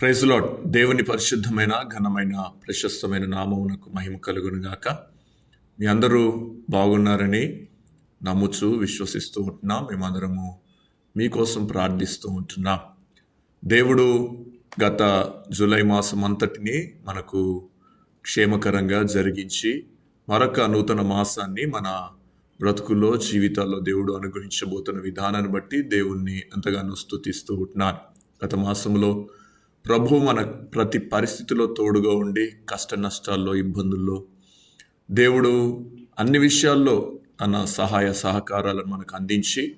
ప్రైజ్లాడ్ దేవుని పరిశుద్ధమైన ఘనమైన ప్రశస్తమైన నామమునకు మహిమ కలుగునుగాక. మీ అందరూ బాగున్నారని నమ్ముచు విశ్వసిస్తూ ఉంటున్నాం. మేమందరము మీకోసం ప్రార్థిస్తూ ఉంటున్నాం. దేవుడు గత జూలై మాసం అంతటిని మనకు క్షేమకరంగా జరిగించి మరొక నూతన మాసాన్ని మన బ్రతుకుల్లో జీవితాల్లో దేవుడు అనుగ్రహించబోతున్న విధానాన్ని బట్టి దేవుణ్ణి ఎంతగానో స్థుతిస్తూ ఉంటున్నాను. గత మాసంలో ప్రభు మన ప్రతి పరిస్థితిలో తోడుగా ఉండి కష్ట నష్టాల్లో ఇబ్బందుల్లో దేవుడు అన్ని విషయాల్లో తన సహాయ సహకారాలను మనకు అందించి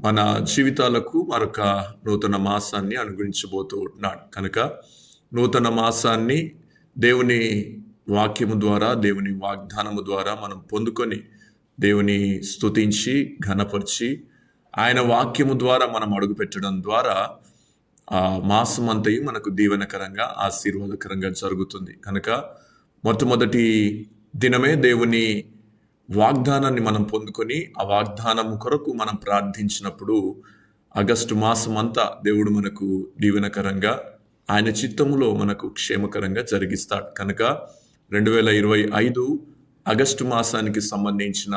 మన జీవితాలకు మరొక నూతన మాసాన్ని అనుగ్రహించబోతూ ఉంటున్నాడు. కనుక నూతన మాసాన్ని దేవుని వాక్యము ద్వారా దేవుని వాగ్దానము ద్వారా మనం పొందుకొని దేవుని స్తుతించి ఘనపరిచి ఆయన వాక్యము ద్వారా మనం అడుగుపెట్టడం ద్వారా మాసం అంతయు మనకు దీవెనకరంగా ఆశీర్వాదకరంగా జరుగుతుంది. కనుక మొట్టమొదటి దినమే దేవుని వాగ్దానాన్ని మనం పొందుకొని ఆ వాగ్దానం కొరకు మనం ప్రార్థించినప్పుడు ఆగస్టు మాసం అంతా దేవుడు మనకు దీవెనకరంగా ఆయన చిత్తములో మనకు క్షేమకరంగా జరిగిస్తాడు. కనుక రెండు వేల ఇరవై ఐదు ఆగస్టు మాసానికి సంబంధించిన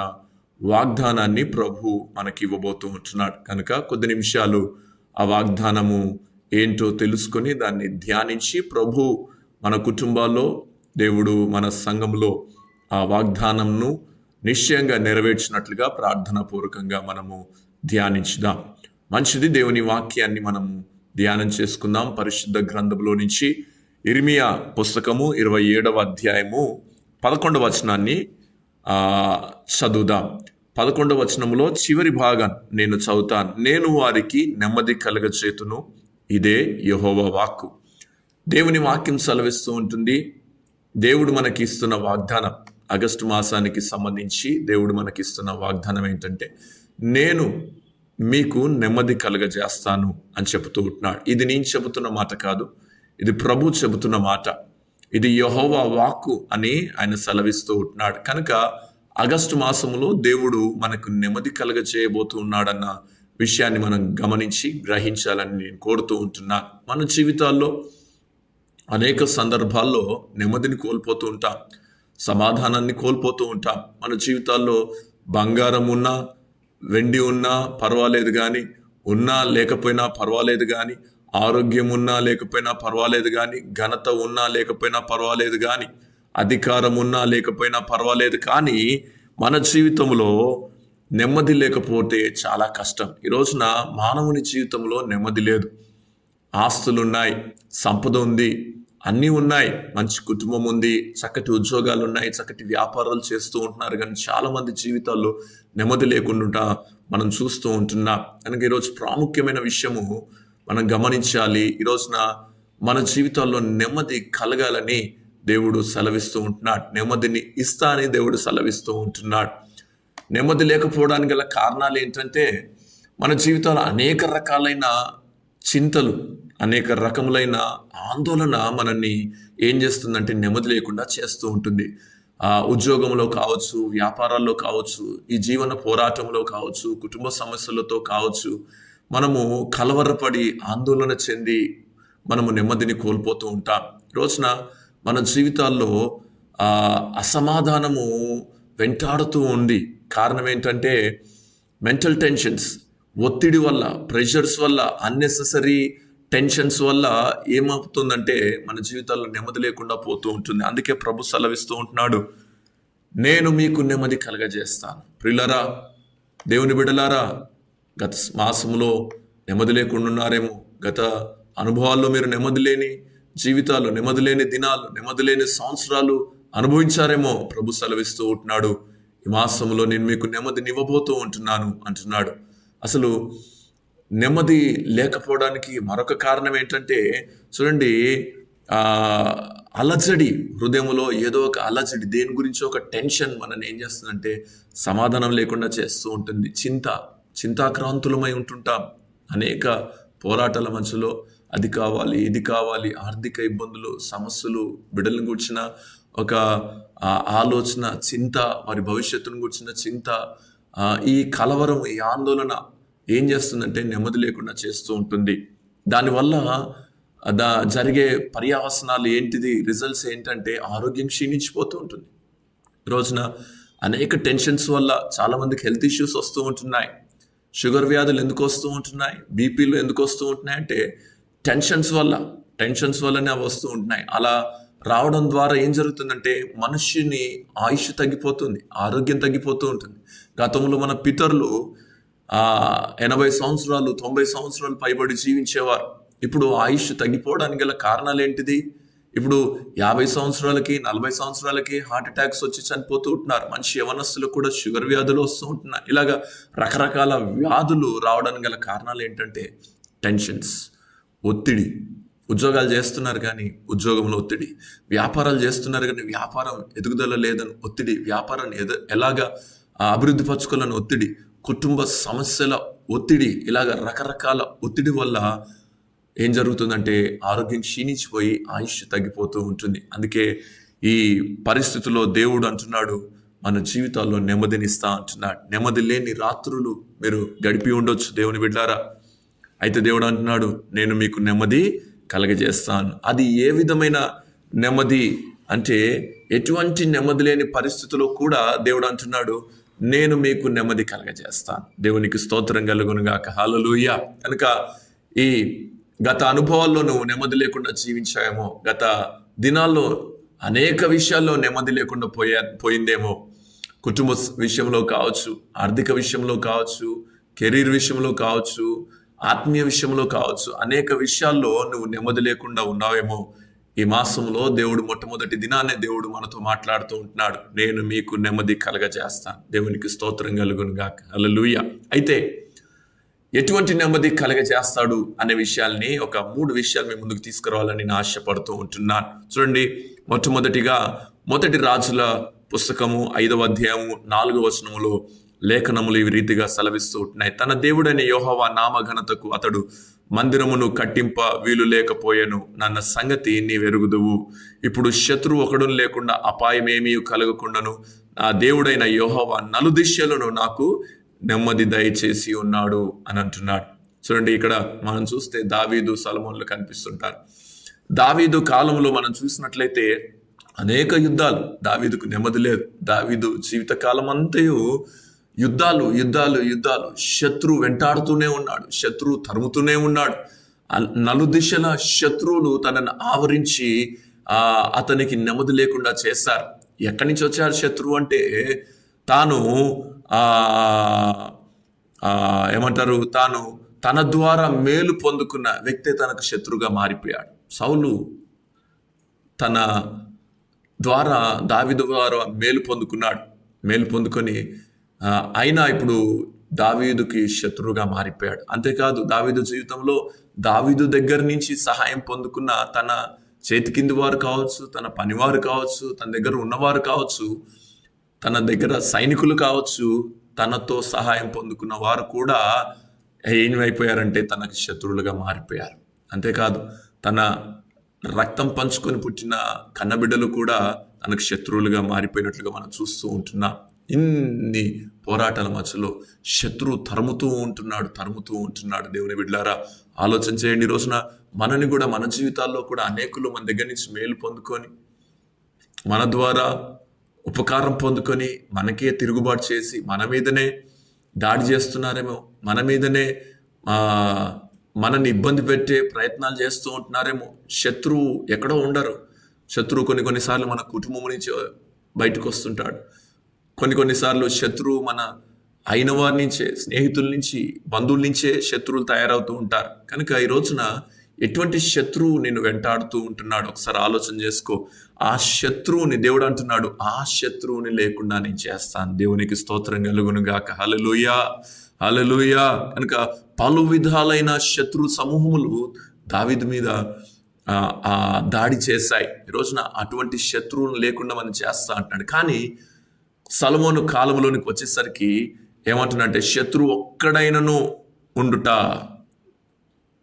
వాగ్దానాన్ని ప్రభు మనకి ఇవ్వబోతూ ఉంటున్నాడు. కనుక కొద్ది నిమిషాలు ఆ వాగ్దానము ఏంటో తెలుసుకొని దాన్ని ధ్యానించి ప్రభు మన కుటుంబాల్లో దేవుడు మన సంఘంలో ఆ వాగ్దానంను నిశ్చయంగా నెరవేర్చినట్లుగా ప్రార్థన పూర్వకంగా మనము ధ్యానించుదాం. మంచిది దేవుని వాక్యాన్ని మనము ధ్యానం చేసుకుందాం. పరిశుద్ధ గ్రంథంలో నుంచి ఇర్మియా పుస్తకము ఇరవై ఏడవ అధ్యాయము పదకొండవ వచనాన్ని చదువుదాం. పదకొండవ వచనములో చివరి భాగం నేను చదువుతాను. నేను వారికి నెమ్మది కలగచేతును. ఇదే యహోవ వాక్కు. దేవుని వాక్యం సెలవిస్తూ ఉంటుంది. దేవుడు మనకి ఇస్తున్న వాగ్దానం ఆగస్టు మాసానికి సంబంధించి దేవుడు మనకి ఇస్తున్న వాగ్దానం ఏంటంటే నేను మీకు నెమ్మది కలగజేస్తాను అని చెబుతూ ఉంటున్నాడు. ఇది నేను చెబుతున్న మాట కాదు ఇది ప్రభు చెబుతున్న మాట. ఇది యహోవా వాక్కు అని ఆయన సెలవిస్తూ ఉంటున్నాడు. కనుక ఆగస్టు మాసములో దేవుడు మనకు నెమ్మది కలగ చేయబోతూ ఉన్నాడన్న విషయాన్ని మనం గమనించి గ్రహించాలని నేను కోరుతూ ఉంటున్నా. మన జీవితాల్లో అనేక సందర్భాల్లో నెమ్మదిని కోల్పోతూ ఉంటాం. సమాధానాన్ని కోల్పోతూ ఉంటాం. మన జీవితాల్లో బంగారం ఉన్నా వెండి ఉన్నా పర్వాలేదు కానీ ఉన్నా లేకపోయినా పర్వాలేదు కానీ ఆరోగ్యం ఉన్నా లేకపోయినా పర్వాలేదు కానీ ఘనత ఉన్నా లేకపోయినా పర్వాలేదు కానీ అధికారం ఉన్నా లేకపోయినా పర్వాలేదు కానీ మన జీవితంలో నెమ్మది లేకపోతే చాలా కష్టం. ఈ రోజున మానవుని జీవితంలో నెమ్మది లేదు. ఆస్తులు ఉన్నాయి సంపద ఉంది అన్నీ ఉన్నాయి మంచి కుటుంబం ఉంది చక్కటి ఉద్యోగాలు ఉన్నాయి చక్కటి వ్యాపారాలు చేస్తూ ఉంటున్నారు. కానీ చాలామంది జీవితాల్లో నెమ్మది లేకుండా మనం చూస్తూ ఉంటున్నాం. కనుక ఈరోజు ప్రాముఖ్యమైన విషయము మనం గమనించాలి. ఈ రోజున మన జీవితాల్లో నెమ్మది కలగాలని దేవుడు సెలవిస్తూ ఉంటున్నాడు. నెమ్మదిని ఇస్తా అని దేవుడు సెలవిస్తూ ఉంటున్నాడు. నెమ్మది లేకపోవడానికి గల కారణాలు ఏంటంటే మన జీవితంలో అనేక రకాలైన చింతలు అనేక రకములైన ఆందోళన మనల్ని ఏం చేస్తుందంటే నెమ్మది లేకుండా చేస్తూ ఉంటుంది. ఆ ఉద్యోగంలో కావచ్చు వ్యాపారాల్లో కావచ్చు ఈ జీవన పోరాటంలో కావచ్చు కుటుంబ సమస్యలతో కావచ్చు మనము కలవరపడి ఆందోళన చెంది మనము నెమ్మదిని కోల్పోతూ ఉంటాం. రోజున మన జీవితాల్లో అసమాధానము వెంటాడుతూ ఉంది కారణం ఏంటంటే మెంటల్ టెన్షన్స్ ఒత్తిడి వల్ల ప్రెషర్స్ వల్ల అన్నెసెసరీ టెన్షన్స్ వల్ల ఏమవుతుందంటే మన జీవితాల్లో నెమ్మది లేకుండా పోతూ ఉంటుంది. అందుకే ప్రభు సెలవిస్తూ ఉంటున్నాడు నేను మీకు నెమ్మది కలగజేస్తాను. ప్రిల్లరా దేవుని బిడలారా గత మాసంలో నెమ్మది లేకుండా ఉన్నారేమో గత అనుభవాల్లో మీరు నెమ్మది లేని జీవితాలు నెమ్మది లేని దినాలు నెమ్మది లేని సంవత్సరాలు అనుభవించారేమో ప్రభు సెలవిస్తూ ఉంటున్నాడు. ఈ మాసంలో నేను మీకు నెమ్మది నివ్వబోతూ ఉంటున్నాను అంటున్నాడు. అసలు నెమ్మది లేకపోవడానికి మరొక కారణం ఏంటంటే చూడండి అలజడి హృదయంలో ఏదో ఒక అలజడి దేని గురించి ఒక టెన్షన్ మనల్ని ఏం చేస్తుందంటే సమాధానం లేకుండా చేస్తూ ఉంటుంది. చింత చింతాక్రాంతులమై ఉంటుంటాం. అనేక పోరాటాల మధ్యలో అది కావాలి ఇది కావాలి ఆర్థిక ఇబ్బందులు సమస్యలు బిడ్డలను కూర్చిన ఒక ఆలోచన చింత వారి భవిష్యత్తును గురించిన చింత ఈ కలవరం ఈ ఆందోళన ఏం చేస్తుందంటే నెమ్మది లేకుండా చేస్తూ ఉంటుంది. దానివల్ల దా జరిగే పర్యావసనాలు ఏంటిది రిజల్ట్స్ ఏంటంటే ఆరోగ్యం క్షీణించిపోతూ ఉంటుంది. రోజున అనేక టెన్షన్స్ వల్ల చాలామందికి హెల్త్ ఇష్యూస్ వస్తూ ఉంటున్నాయి. షుగర్ వ్యాధులు ఎందుకు వస్తూ ఉంటున్నాయి? బీపీలు ఎందుకు వస్తూ ఉంటున్నాయి? అంటే టెన్షన్స్ వల్ల టెన్షన్స్ వల్లనే అవి వస్తూ ఉంటున్నాయి. అలా రావడం ద్వారా ఏం జరుగుతుందంటే మనుష్యుని ఆయుష్ తగ్గిపోతుంది ఆరోగ్యం తగ్గిపోతూ ఉంటుంది. గతంలో మన పితరులు ఎనభై సంవత్సరాలు తొంభై సంవత్సరాలు పైబడి జీవించేవారు. ఇప్పుడు ఆయుష్ తగ్గిపోవడానికి గల కారణాలు ఏంటిది? ఇప్పుడు యాభై సంవత్సరాలకి నలభై సంవత్సరాలకి హార్ట్ అటాక్స్ వచ్చి చనిపోతూ ఉంటున్నారు. మనిషి యవనస్తులకు కూడా షుగర్ వ్యాధులు వస్తూ ఉంటున్నారు ఇలాగా రకరకాల వ్యాధులు రావడానికి గల కారణాలు ఏంటంటే టెన్షన్స్ ఒత్తిడి ఉద్యోగాలు చేస్తున్నారు కానీ ఉద్యోగంలో ఒత్తిడి. వ్యాపారాలు చేస్తున్నారు కానీ వ్యాపారం ఎదుగుదల లేదని ఒత్తిడి. వ్యాపారాన్ని ఎద ఎలాగా అభివృద్ధి పరచుకోవాలని ఒత్తిడి. కుటుంబ సమస్యల ఒత్తిడి. ఇలాగ రకరకాల ఒత్తిడి వల్ల ఏం జరుగుతుందంటే ఆరోగ్యం క్షీణించిపోయి ఆయుష్ తగ్గిపోతూ ఉంటుంది. అందుకే ఈ పరిస్థితుల్లో దేవుడు అంటున్నాడు మన జీవితాల్లో నెమ్మదినిస్తా అంటున్నాడు. నెమ్మది లేని రాత్రులు మీరు గడిపి ఉండొచ్చు దేవుని బిడ్డారా. అయితే దేవుడు అంటున్నాడు నేను మీకు నెమ్మది కలగజేస్తాను. అది ఏ విధమైన నెమ్మది అంటే ఎటువంటి నెమ్మది లేని పరిస్థితుల్లో కూడా దేవుడు అంటున్నాడు నేను మీకు నెమ్మది కలగజేస్తాను. దేవునికి స్తోత్రం కలుగునుగాక. హల్లెలూయ. కనుక ఈ గత అనుభవాల్లో నువ్వు నెమ్మది లేకుండా జీవించావేమో గత దినాల్లో అనేక విషయాల్లో నెమ్మది లేకుండా పోయా పోయిందేమో. కుటుంబ విషయంలో కావచ్చు ఆర్థిక విషయంలో కావచ్చు కెరీర్ విషయంలో కావచ్చు ఆత్మీయ విషయంలో కావచ్చు అనేక విషయాల్లో నువ్వు నెమ్మది లేకుండా ఉన్నావేమో. ఈ మాసంలో దేవుడు మొట్టమొదటి దినానే దేవుడు మనతో మాట్లాడుతూ ఉంటున్నాడు. నేను మీకు నెమ్మది కలగజేస్తాను. దేవునికి స్తోత్రం కలుగును గాక. అలలుయ అయితే ఎటువంటి నెమ్మది కలగజేస్తాడు అనే విషయాల్ని ఒక మూడు విషయాలు మీ ముందుకు తీసుకురావాలని నేను ఆశపడుతూ ఉంటున్నాను. చూడండి మొట్టమొదటిగా మొదటి రాజుల పుస్తకము ఐదవ అధ్యాయము నాలుగవ వచనములో లేఖనములు ఈ రీతిగా సెలవిస్తూ ఉంటున్నాయి. తన దేవుడైన యోహవ నామఘనతకు అతడు మందిరమును కట్టింప వీలు లేకపోయాను. నన్న సంగతి నీవెరుగుదువు. ఇప్పుడు శత్రువు ఒకడు లేకుండా అపాయమేమీ కలగకుండాను. నా దేవుడైన యోహవ నలుదిశలను నాకు నెమ్మది దయచేసి ఉన్నాడు అని అంటున్నాడు. చూడండి ఇక్కడ మనం చూస్తే దావీదు సలమోన్లు కనిపిస్తుంటారు. దావీదు కాలంలో మనం చూసినట్లయితే అనేక యుద్ధాలు దావీదుకు నెమ్మది లేదు. దావీదు జీవిత కాలం అంతయు యుద్ధాలు యుద్ధాలు యుద్ధాలు. శత్రువు వెంటాడుతూనే ఉన్నాడు శత్రువు తరుముతూనే ఉన్నాడు. నలుదిశల శత్రువులు తనను ఆవరించి అతనికి నెమ్మది లేకుండా చేశారు. ఎక్కడి నుంచి వచ్చారు శత్రువు అంటే తాను ఏమంటారు తాను తన ద్వారా మేలు పొందుకున్న వ్యక్తి తనకు శత్రుగా మారిపోయాడు. సౌలు తన ద్వారా దావిదు ద్వారా మేలు పొందుకున్నాడు. మేలు పొందుకొని అయినా ఇప్పుడు దావీదుకి శత్రువుగా మారిపోయాడు. అంతేకాదు దావీదు జీవితంలో దావీదు దగ్గర నుంచి సహాయం పొందుకున్న తన చేతి కింది వారు కావచ్చు తన పనివారు కావచ్చు తన దగ్గర ఉన్నవారు కావచ్చు తన దగ్గర సైనికులు కావచ్చు తనతో సహాయం పొందుకున్న వారు కూడా ఏమైపోయారంటే తనకు శత్రువులుగా మారిపోయారు. అంతేకాదు తన రక్తం పంచుకొని పుట్టిన కన్నబిడ్డలు కూడా తనకు శత్రువులుగా మారిపోయినట్లుగా మనం చూస్తూ ఉంటున్నాం. ఇన్ని పోరాటాల మధ్యలో శత్రువు తరుముతూ ఉంటున్నాడు తరుముతూ ఉంటున్నాడు. దేవుని బిడ్డారా ఆలోచన చేయండి ఈ రోజున. మనని కూడా మన జీవితాల్లో కూడా అనేకులు మన దగ్గర నుంచి మేలు పొందుకొని మన ద్వారా ఉపకారం పొందుకొని మనకే తిరుగుబాటు చేసి మన మీదనే దాడి చేస్తున్నారేమో మన మీదనే మనని మనల్ని ఇబ్బంది పెట్టే ప్రయత్నాలు చేస్తూ ఉంటున్నారేమో. శత్రువు ఎక్కడో ఉండరు. శత్రువు కొన్ని కొన్నిసార్లు మన కుటుంబం నుంచి బయటకు వస్తుంటాడు. కొన్ని కొన్నిసార్లు శత్రువు మన అయిన వారి నుంచే స్నేహితుల నుంచి బంధువుల నుంచే శత్రువులు తయారవుతూ ఉంటారు. కనుక ఈ రోజున ఎటువంటి శత్రువు నిన్ను వెంటాడుతూ ఉంటున్నాడు? ఒకసారి ఆలోచన చేసుకో. ఆ శత్రువుని దేవుడు అంటున్నాడు ఆ శత్రువుని లేకుండా నేను చేస్తాను. దేవునికి స్తోత్రం కలుగును గాక. హలలుయా హలలుయా కనుక పలు విధాలైన శత్రు సమూహములు దావిది మీద దాడి చేశాయి. ఈ రోజున అటువంటి శత్రువులు లేకుండా మనం చేస్తా అంటున్నాడు. కానీ సలమోను కాలంలోనికి వచ్చేసరికి ఏమంటున్నాడంటే శత్రువు ఒక్కడైనను ఉండుట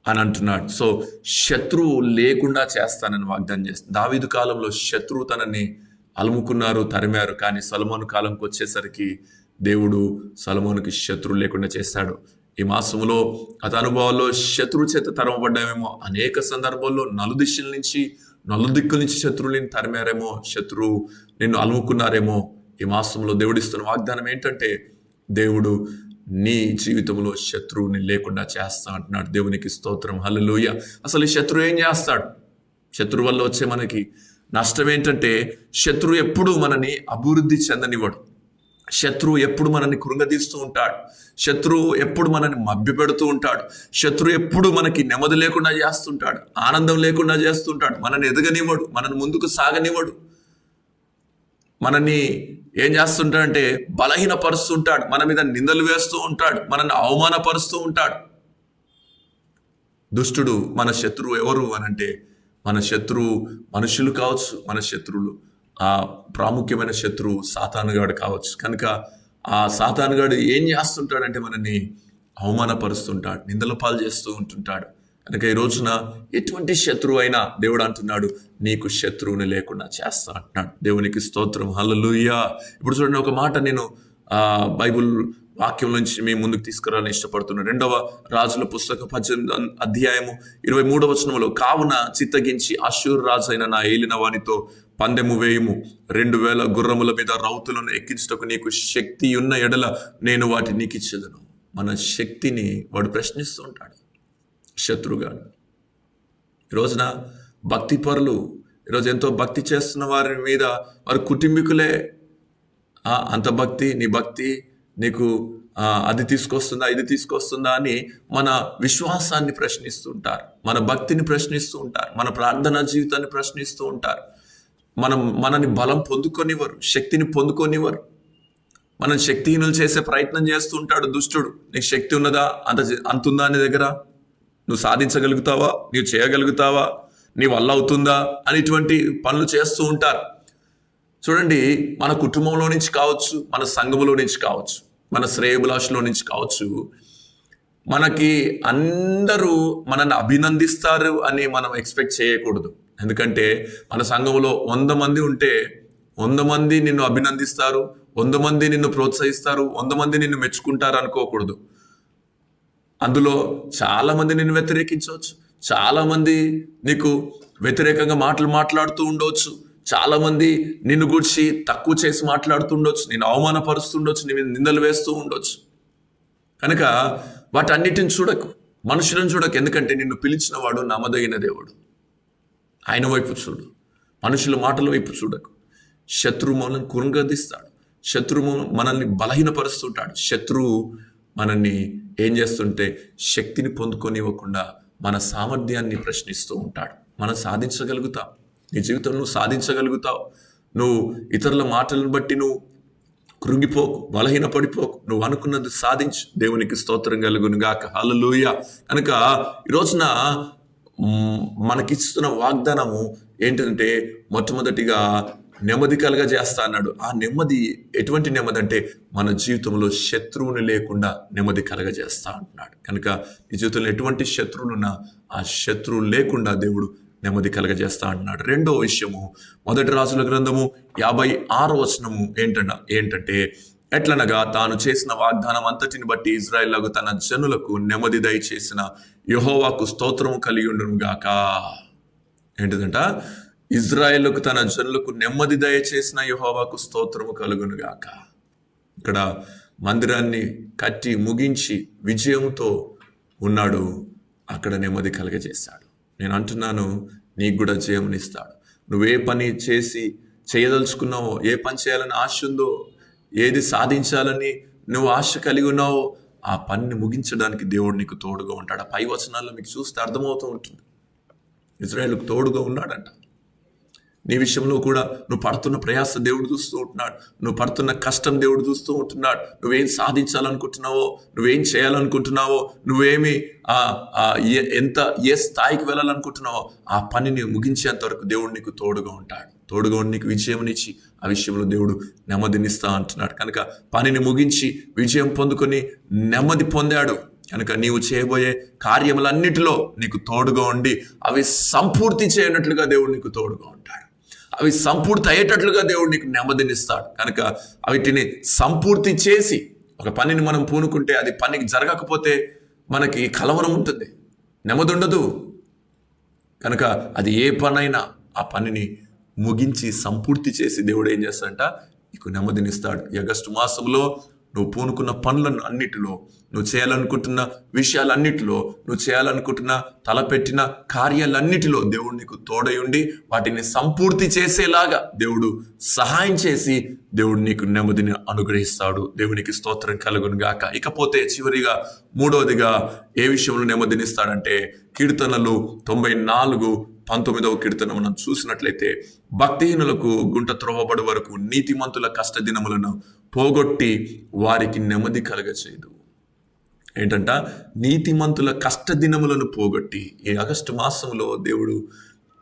అని అంటున్నాడు. సో శత్రువు లేకుండా చేస్తానని వాగ్దానం చేస్తుంది. దావీదు కాలంలో శత్రువు తనని అలుముకున్నారు తరిమారు. కానీ సలమోను కాలంకి వచ్చేసరికి దేవుడు సలమోనుకి శత్రువు లేకుండా చేస్తాడు. ఈ మాసంలో గత అనుభవాల్లో శత్రువు చేత తరమబడ్డామేమో అనేక సందర్భాల్లో నలుదిశల నుంచి నలుదిక్కుల నుంచి శత్రువుని తరిమారేమో శత్రువు నిన్ను అలుముకున్నారేమో ఈ మాసంలో దేవుడిస్తున్న వాగ్దానం ఏంటంటే దేవుడు నీ జీవితంలో శత్రువుని లేకుండా చేస్తా అంటున్నాడు. దేవునికి స్తోత్రం. హల్లెలూయ. అసలు ఈ శత్రువు ఏం చేస్తాడు? శత్రువు వల్ల వచ్చే మనకి నష్టం ఏంటంటే శత్రువు ఎప్పుడు మనని అభివృద్ధి చెందనివ్వడు. శత్రువు ఎప్పుడు మనల్ని కృంగదీస్తూ ఉంటాడు. శత్రువు ఎప్పుడు మనల్ని మభ్యపెడుతూ ఉంటాడు. శత్రువు ఎప్పుడు మనకి నెమ్మది లేకుండా చేస్తుంటాడు. ఆనందం లేకుండా చేస్తుంటాడు. మనల్ని ఎదగనివ్వడు. మనల్ని ముందుకు సాగనివ్వడు. మనల్ని ఏం చేస్తుంటాడంటే బలహీనపరుస్తూ ఉంటాడు మన మీద నిందలు వేస్తూ ఉంటాడు. మనల్ని అవమానపరుస్తూ ఉంటాడు. దుష్టుడు మన శత్రువు ఎవరు అని అంటే మన శత్రువు మనుషులు కావచ్చు మన శత్రువులు. ఆ ప్రాముఖ్యమైన శత్రువు సాతానుగాడు కావచ్చు. కనుక ఆ సాతానుగాడు ఏం చేస్తుంటాడంటే మనల్ని అవమానపరుస్తుంటాడు నిందల పాలు చేస్తూ ఉంటుంటాడు. కనుక ఈ రోజున ఎటువంటి శత్రువు అయినా దేవుడు అంటున్నాడు నీకు శత్రువుని లేకుండా చేస్తా అంటున్నాడు. దేవునికి స్తోత్రం. హల్లెలూయా. ఇప్పుడు చూడండి ఒక మాట నేను బైబుల్ వాక్యం నుంచి మీ ముందుకు తీసుకురావాలని ఇష్టపడుతున్నాను. రెండవ రాజుల పుస్తక పద్దెనిమిది అధ్యాయము ఇరవై మూడవ వచనములో కావున చిత్తగించి అశూర్ రాజు అయిన నా ఏలిన వానితో పందెము వేయము. రెండు వేల గుర్రముల మీద రౌతులను ఎక్కించుటకు నీకు శక్తి ఉన్న ఎడల నేను వాటి నీకు ఇచ్చేదను మన శక్తిని వాడు ప్రశ్నిస్తూ ఉంటాడు. శత్రుగాడు. ఈ రోజున భక్తి పరులు ఈరోజు ఎంతో భక్తి చేస్తున్న వారి మీద వారి కుటుంబీకులే అంత భక్తి నీ భక్తి నీకు అది తీసుకొస్తుందా ఇది తీసుకొస్తుందా అని మన విశ్వాసాన్ని ప్రశ్నిస్తూ ఉంటారు మన భక్తిని ప్రశ్నిస్తూ ఉంటారు మన ప్రార్థనా జీవితాన్ని ప్రశ్నిస్తూ ఉంటారు మనం మనని బలం పొందుకొనివ్వరు శక్తిని పొందుకొనివ్వరు. మనం శక్తిహీనులు చేసే ప్రయత్నం చేస్తూ ఉంటాడు దుష్టుడు. నీకు శక్తి ఉన్నదా? అంత అంత ఉందా నీ దగ్గర? నువ్వు సాధించగలుగుతావా? నీవు చేయగలుగుతావా? నీ వల్ల అవుతుందా? అని ఇటువంటి పనులు చేస్తూ ఉంటారు. చూడండి మన కుటుంబంలో నుంచి కావచ్చు మన సంఘములో నుంచి కావచ్చు మన శ్రేయభిలాషలో నుంచి కావచ్చు మనకి అందరూ మనల్ని అభినందిస్తారు అని మనం ఎక్స్పెక్ట్ చేయకూడదు. ఎందుకంటే మన సంఘంలో వంద మంది ఉంటే వంద మంది నిన్ను అభినందిస్తారు వంద మంది నిన్ను ప్రోత్సహిస్తారు వంద మంది నిన్ను మెచ్చుకుంటారు అనుకోకూడదు. అందులో చాలామంది నేను నిన్ను వ్యతిరేకించవచ్చు. చాలామంది నీకు వ్యతిరేకంగా మాటలు మాట్లాడుతూ ఉండవచ్చు. చాలామంది నిన్ను గురించి తక్కువ చేసి మాట్లాడుతూ ఉండొచ్చు నేను అవమానపరుస్తుండొచ్చు. నీ మీద నిందలు వేస్తూ ఉండొచ్చు. కనుక వాటన్నిటిని చూడకు. మనుషులను చూడకు. ఎందుకంటే నిన్ను పిలిచిన వాడు నమ్మదగిన దేవుడు. ఆయన వైపు చూడు. మనుషుల మాటల వైపు చూడకు. శత్రువు మనల్ని కురంగదిస్తాడు. శత్రువు మనల్ని బలహీనపరుస్తుంటాడు. శత్రువు మనల్ని ఏం చేస్తుంటే శక్తిని పొందుకొనివ్వకుండా మన సామర్థ్యాన్ని ప్రశ్నిస్తూ ఉంటాడు. మనం సాధించగలుగుతాం. నీ జీవితం నువ్వు సాధించగలుగుతావు. నువ్వు ఇతరుల మాటలను బట్టి నువ్వు కృంగిపోకు బలహీన పడిపోకు నువ్వు అనుకున్నది సాధించు. దేవునికి స్తోత్రం కలుగును గాక హలలుయ కనుక ఈ రోజున మనకిస్తున్న వాగ్దానము ఏంటంటే మొట్టమొదటిగా నెమ్మది కలగ చేస్తా అన్నాడు. ఆ నెమ్మది ఎటువంటి నెమ్మది అంటే మన జీవితంలో శత్రువుని లేకుండా నెమ్మది కలగజేస్తా అంటున్నాడు. కనుక నీ జీవితంలో ఎటువంటి శత్రువులున్నా ఆ శత్రువు లేకుండా దేవుడు నెమ్మది కలగజేస్తా అంటున్నాడు. రెండో విషయము మొదటి రాజుల గ్రంథము యాభై ఆరో వచనము ఏంటంట ఏంటంటే ఎట్లనగా తాను చేసిన వాగ్దానం అంతటిని బట్టి ఇజ్రాయిల్లకు తన జనులకు నెమ్మది దయచేసిన యహోవాకు స్తోత్రము కలిగి ఉండును గాక ఏంటిదంట? ఇజ్రాయెల్కు తన జనులకు నెమ్మది దయచేసిన యుహోవాకు స్తోత్రము కలుగును గాక. ఇక్కడ మందిరాన్ని కట్టి ముగించి విజయంతో ఉన్నాడు. అక్కడ నెమ్మది కలగజేశాడు. నేను అంటున్నాను నీకు కూడా జయమునిస్తాడు నువ్వే పని చేసి చేయదలుచుకున్నావో ఏ పని చేయాలని ఆశ ఉందో ఏది సాధించాలని నువ్వు ఆశ కలిగి ఉన్నావో ఆ పనిని ముగించడానికి దేవుడు నీకు తోడుగా ఉంటాడు. ఆ పై వచనాల్లో మీకు చూస్తే అర్థమవుతూ ఉంటుంది. ఇజ్రాయేల్కు తోడుగా ఉన్నాడంట. నీ విషయంలో కూడా నువ్వు పడుతున్న ప్రయాస దేవుడు చూస్తూ ఉంటున్నాడు. నువ్వు పడుతున్న కష్టం దేవుడు చూస్తూ ఉంటున్నాడు. నువ్వేం సాధించాలనుకుంటున్నావో నువ్వేం చేయాలనుకుంటున్నావో నువ్వేమి ఆ, ఎంత ఏ స్థాయికి వెళ్ళాలనుకుంటున్నావో ఆ పనిని ముగించేంత వరకు దేవుడు నీకు తోడుగా ఉంటాడు. తోడుగా ఉండి నీకు విజయంనిచ్చి ఆ విషయంలో దేవుడు నెమ్మదినిస్తా అంటున్నాడు. కనుక పనిని ముగించి విజయం పొందుకొని నెమ్మది పొందాడు. కనుక నీవు చేయబోయే కార్యములన్నిటిలో నీకు తోడుగా ఉండి అవి సంపూర్తి చేయనట్లుగా దేవుడు నీకు తోడుగా ఉంటాడు. అవి సంపూర్తి అయ్యేటట్లుగా దేవుడు నీకు నెమ్మదినిస్తాడు. కనుక వీటిని సంపూర్తి చేసి ఒక పనిని మనం పూనుకుంటే అది పనికి జరగకపోతే మనకి కలవరం ఉంటుంది. నెమ్మది ఉండదు కనుక అది ఏ పనైనా ఆ పనిని ముగించి సంపూర్తి చేసి దేవుడు ఏం చేస్తాడంట? నీకు నెమ్మదినిస్తాడు. ఈ ఆగస్టు మాసంలో నువ్వు పూనుకున్న పనులను అన్నిటిలో నువ్వు చేయాలనుకుంటున్న విషయాలన్నిటిలో నువ్వు చేయాలనుకుంటున్న తలపెట్టిన కార్యాలన్నిటిలో దేవుడు నీకు తోడై ఉండి వాటిని సంపూర్తి చేసేలాగా దేవుడు సహాయం చేసి దేవుడు నీకు నెమ్మదిని అనుగ్రహిస్తాడు. దేవునికి స్తోత్రం కలుగును గాక. ఇకపోతే చివరిగా మూడవదిగా ఏ విషయంలో నెమ్మదినిస్తాడంటే కీర్తనలు తొంభై నాలుగు పంతొమ్మిదవ కీర్తన మనం చూసినట్లయితే భక్తిహీనులకు గుంట త్రోవబడి వరకు నీతిమంతుల కష్ట దినములను పోగొట్టి వారికి నెమ్మది కలగచేయదు. ఏంటంట? నీతిమంతుల కష్ట దినములను పోగొట్టి ఈ ఆగస్టు మాసంలో దేవుడు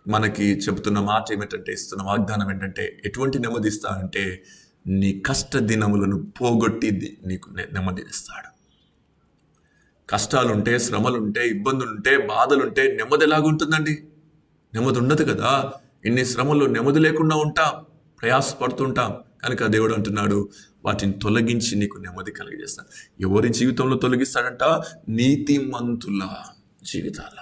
మనకి చెబుతున్న మాట ఏమిటంటే ఇస్తున్న వాగ్దానం ఏంటంటే ఎటువంటి నెమ్మది ఇస్తాడంటే నీ కష్ట దినములను పోగొట్టి నీకు నెమ్మది ఇస్తాడు. కష్టాలుంటే శ్రమలుంటే ఇబ్బందులుంటే బాధలుంటే నెమ్మది ఎలాగుంటుందండి నెమ్మది ఉండదు కదా? ఇన్ని శ్రమలు నెమ్మది లేకుండా ఉంటాం ప్రయాసపడుతుంటాం. కనుక దేవుడు అంటున్నాడు వాటిని తొలగించి నీకు నెమ్మది కలిగజేస్తాను ఎవరి జీవితంలో తొలగిస్తాడంట? నీతిమంతుల జీవితాల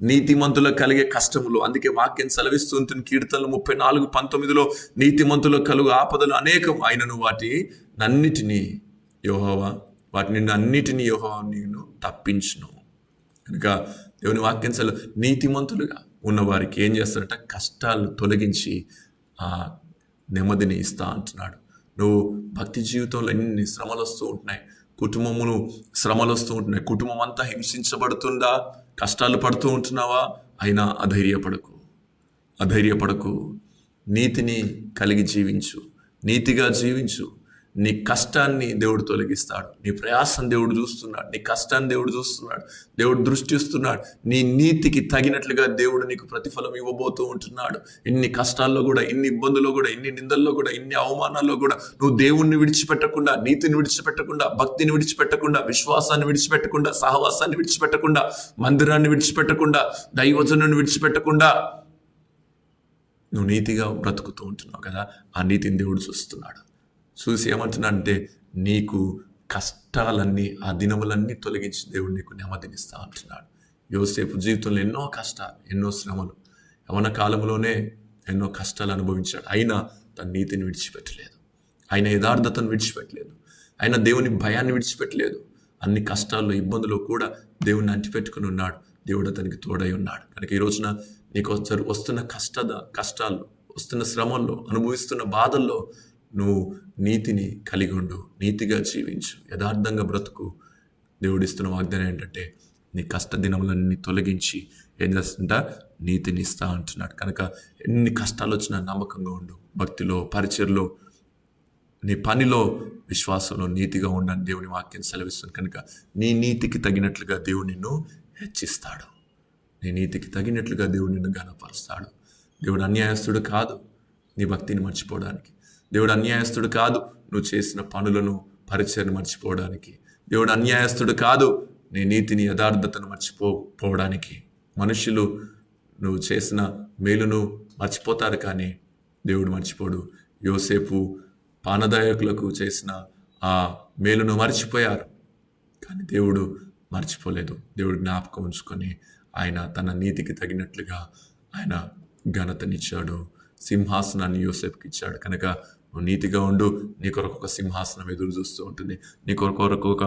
నీతిమంతుల కలిగే కష్టములు అందుకే వాక్యం సెలవిస్తూ ఉంటుంది కీర్తనలు ముప్పై నాలుగు పంతొమ్మిదిలో నీతిమంతుల కలుగు ఆపదలు అనేకం అయినను వాటి నన్నిటినీ యోహోవా వాటిని అన్నిటినీ యోహోవా నేను తప్పించును. కనుక దేవుని వాక్యం సెలవు నీతిమంతులుగా ఉన్నవారికి ఏం చేస్తారంటే? కష్టాలు తొలగించి నెమ్మదిని ఇస్తా అంటున్నాడు. నువ్వు భక్తి జీవితంలో ఎన్ని శ్రమలు వస్తూ ఉంటున్నాయి? కుటుంబములు శ్రమలు వస్తూ ఉంటున్నాయి. కుటుంబం అంతా హింసించబడుతుందా? కష్టాలు పడుతూ ఉంటున్నావా? అయినా అధైర్యపడకు. అధైర్యపడకు. నీతిని కలిగి జీవించు. నీతిగా జీవించు. నీ కష్టాన్ని దేవుడు తొలగిస్తాడు. నీ ప్రయాసం దేవుడు చూస్తున్నాడు. నీ కష్టాన్ని దేవుడు చూస్తున్నాడు. దేవుడు దృష్టిస్తున్నాడు నీ నీతికి తగినట్లుగా దేవుడు నీకు ప్రతిఫలం ఇవ్వబోతూ ఉంటున్నాడు. ఇన్ని కష్టాల్లో కూడా ఇన్ని ఇబ్బందుల్లో కూడా ఇన్ని నిందల్లో కూడా ఇన్ని అవమానాల్లో కూడా నువ్వు దేవుణ్ణి విడిచిపెట్టకుండా నీతిని విడిచిపెట్టకుండా భక్తిని విడిచిపెట్టకుండా విశ్వాసాన్ని విడిచిపెట్టకుండా సహవాసాన్ని విడిచిపెట్టకుండా మందిరాన్ని విడిచిపెట్టకుండా దైవజనుని విడిచిపెట్టకుండా నువ్వు నీతిగా బ్రతుకుతూ ఉంటున్నావు కదా? ఆ నీతిని దేవుడు చూస్తున్నాడు. చూసి ఏమంటున్నాడంటే నీకు కష్టాలన్నీ ఆ దినములన్నీ తొలగించి దేవుడు నీకు నెమ్మదినిస్తా అంటున్నాడు. యోసేపు జీవితంలో ఎన్నో కష్టాలు ఎన్నో శ్రమలు యవన కాలంలోనే ఎన్నో కష్టాలు అనుభవించాడు. అయినా తన నీతిని విడిచిపెట్టలేదు. ఆయన యథార్థతను విడిచిపెట్టలేదు. ఆయన దేవుని భయాన్ని విడిచిపెట్టలేదు. అన్ని కష్టాల్లో ఇబ్బందులు కూడా దేవుణ్ణి అంటిపెట్టుకుని ఉన్నాడు. దేవుడు అతనికి తోడై ఉన్నాడు. కనుక ఈ రోజున నీకు వస్తున్న కష్టద కష్టాలు వస్తున్న శ్రమల్లో అనుభవిస్తున్న బాధల్లో నువ్వు నీతిని కలిగి ఉండు నీతిగా జీవించు. యథార్థంగా బ్రతుకు. దేవుడిస్తున్న వాగ్దానం ఏంటంటే నీ కష్ట దినములన్నీ తొలగించి ఏం చేస్తుంటా? నీతిని ఇస్తా అంటున్నాడు. కనుక ఎన్ని కష్టాలు వచ్చినా నమ్మకంగా ఉండు. భక్తిలో పరిచయలో నీ పనిలో విశ్వాసంలో నీతిగా ఉండని దేవుని వాక్యం సెలవిస్తుంది. కనుక నీ నీతికి తగినట్లుగా దేవుడు నిన్ను హెచ్చిస్తాడు. నీ నీతికి తగినట్లుగా దేవుడు నిన్ను ఘనపరుస్తాడు. దేవుడు అన్యాయస్తుడు కాదు. నీ భక్తిని మర్చిపోవడానికి. దేవుడు అన్యాయస్తుడు కాదు. నువ్వు చేసిన పనులను పరిచయం మర్చిపోవడానికి. దేవుడు అన్యాయస్తుడు కాదు. నీ నీతిని యథార్థతను మర్చిపోవడానికి మనుషులు నువ్వు చేసిన మేలును మర్చిపోతారు కానీ దేవుడు మర్చిపోడు. యోసేపు పానదాయకులకు చేసిన ఆ మేలును మర్చిపోయారు కానీ దేవుడు మర్చిపోలేదు. దేవుడు జ్ఞాపకం ఉంచుకొని ఆయన తన నీతికి తగినట్లుగా ఆయన ఘనతనిచ్చాడు. సింహాసనాన్ని యోసేపుకి ఇచ్చాడు కనుక నువ్వు నీతిగా ఉండు. నీ కొరకు ఒక సింహాసనం ఎదురు చూస్తూ ఉంటుంది. నీ కొరకు ఒక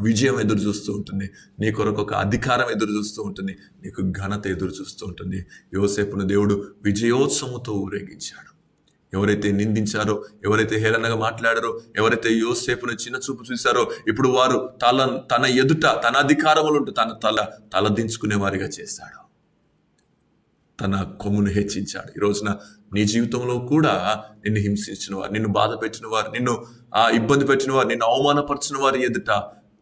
విజయం ఎదురు చూస్తూ ఉంటుంది. నీ కొరకు ఒక అధికారం ఎదురు చూస్తూ ఉంటుంది. నీకు ఘనత ఎదురు చూస్తూ ఉంటుంది. యోసేపును దేవుడు విజయోత్సవంతో ఊరేగించాడు. ఎవరైతే నిందించారో ఎవరైతే హేళనగా మాట్లాడారో ఎవరైతే యోసేపును చిన్న చూపు చూశారో ఇప్పుడు వారు తల తన ఎదుట తన అధికారములు ఉంటూ తన తల తలదించుకునే వారిగా చేశాడు. తన కొమ్మును హెచ్చించాడు. ఈ రోజున నీ జీవితంలో కూడా నిన్ను హింసించిన వారు నిన్ను బాధ పెట్టిన వారు నిన్ను ఆ ఇబ్బంది పెట్టిన వారు నిన్ను అవమానపరిచిన వారి ఎదుట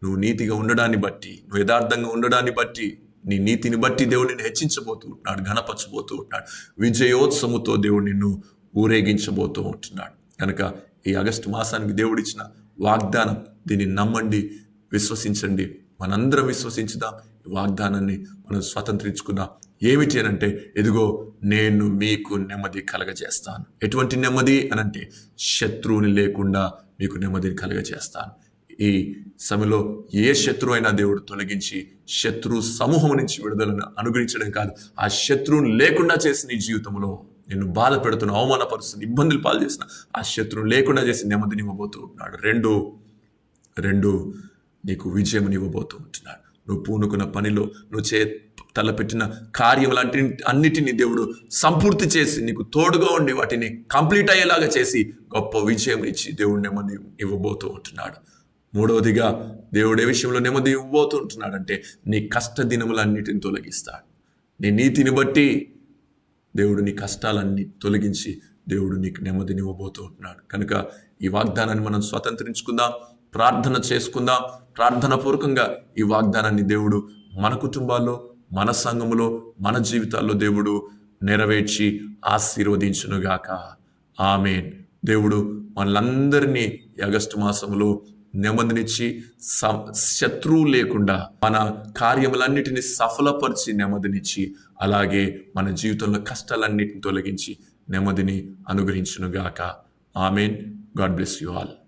నువ్వు నీతిగా ఉండడాన్ని బట్టి నువ్వు యథార్థంగా ఉండడాన్ని బట్టి నీ నీతిని బట్టి దేవుడు నిన్ను హెచ్చించబోతూ ఉంటున్నాడు ఘనపరచబోతూ ఉంటున్నాడు. విజయోత్సముతో దేవుడు నిన్ను ఊరేగించబోతూ ఉంటున్నాడు. కనుక ఈ ఆగస్టు మాసానికి దేవుడిచ్చిన వాగ్దానం దీన్ని నమ్మండి విశ్వసించండి. మనందరం విశ్వసించుదాం. ఈ వాగ్దానాన్ని మనం స్వతంత్రించుకుందాం. ఏమిటి అనంటే ఎదుగో నేను మీకు నెమ్మది కలగజేస్తాను. ఎటువంటి నెమ్మది అని అంటే శత్రువుని లేకుండా మీకు నెమ్మదిని కలగజేస్తాను. ఈ సమయంలో ఏ శత్రువు అయినా దేవుడు తొలగించి శత్రు సమూహం నుంచి విడుదలను అనుగ్రహించడం కాదు. ఆ శత్రువుని లేకుండా చేసిన నీ జీవితంలో నిన్ను బాధ పెడుతున్న అవమానపరుస్తున్న ఇబ్బందులు పాలు చేసిన ఆ శత్రువుని లేకుండా చేసి నెమ్మదిని ఇవ్వబోతూ ఉంటున్నాడు. రెండు రెండు నీకు విజయం ఇవ్వబోతూ ఉంటున్నాడు. నువ్వు పూనుకున్న పనిలో నువ్వు చే తలపెట్టిన కార్యములంటి అన్నిటినీ దేవుడు సంపూర్తి చేసి నీకు తోడుగా ఉండి వాటిని కంప్లీట్ అయ్యేలాగా చేసి గొప్ప విజయం ఇచ్చి దేవుడు నెమ్మది ఇవ్వబోతూ ఉంటున్నాడు. మూడవదిగా దేవుడు ఏ విషయంలో నెమ్మది ఇవ్వబోతూ ఉంటున్నాడంటే నీ కష్ట దినములన్నిటిని తొలగిస్తాడు. నీ నీతిని బట్టి దేవుడు నీ కష్టాలన్నీ తొలగించి దేవుడు నీకు నెమ్మదిని ఇవ్వబోతూ ఉంటున్నాడు. కనుక ఈ వాగ్దానాన్ని మనం స్వతంత్రించుకుందాం. ప్రార్థన చేసుకుందాం. ప్రార్థన పూర్వకంగా ఈ వాగ్దానాన్ని దేవుడు మన కుటుంబాల్లో మన సంఘములో మన జీవితాల్లో దేవుడు నెరవేర్చి ఆశీర్వదించునుగాక. ఆమెన్. దేవుడు మనలందరినీ ఆగస్టు మాసంలో నెమ్మదినిచ్చి స- శత్రువు లేకుండా మన కార్యములన్నిటిని సఫలపరిచి నెమ్మదినిచ్చి అలాగే మన జీవితంలో కష్టాలన్నిటిని తొలగించి నెమ్మదిని అనుగ్రహించునుగాక. Amen. God bless you all.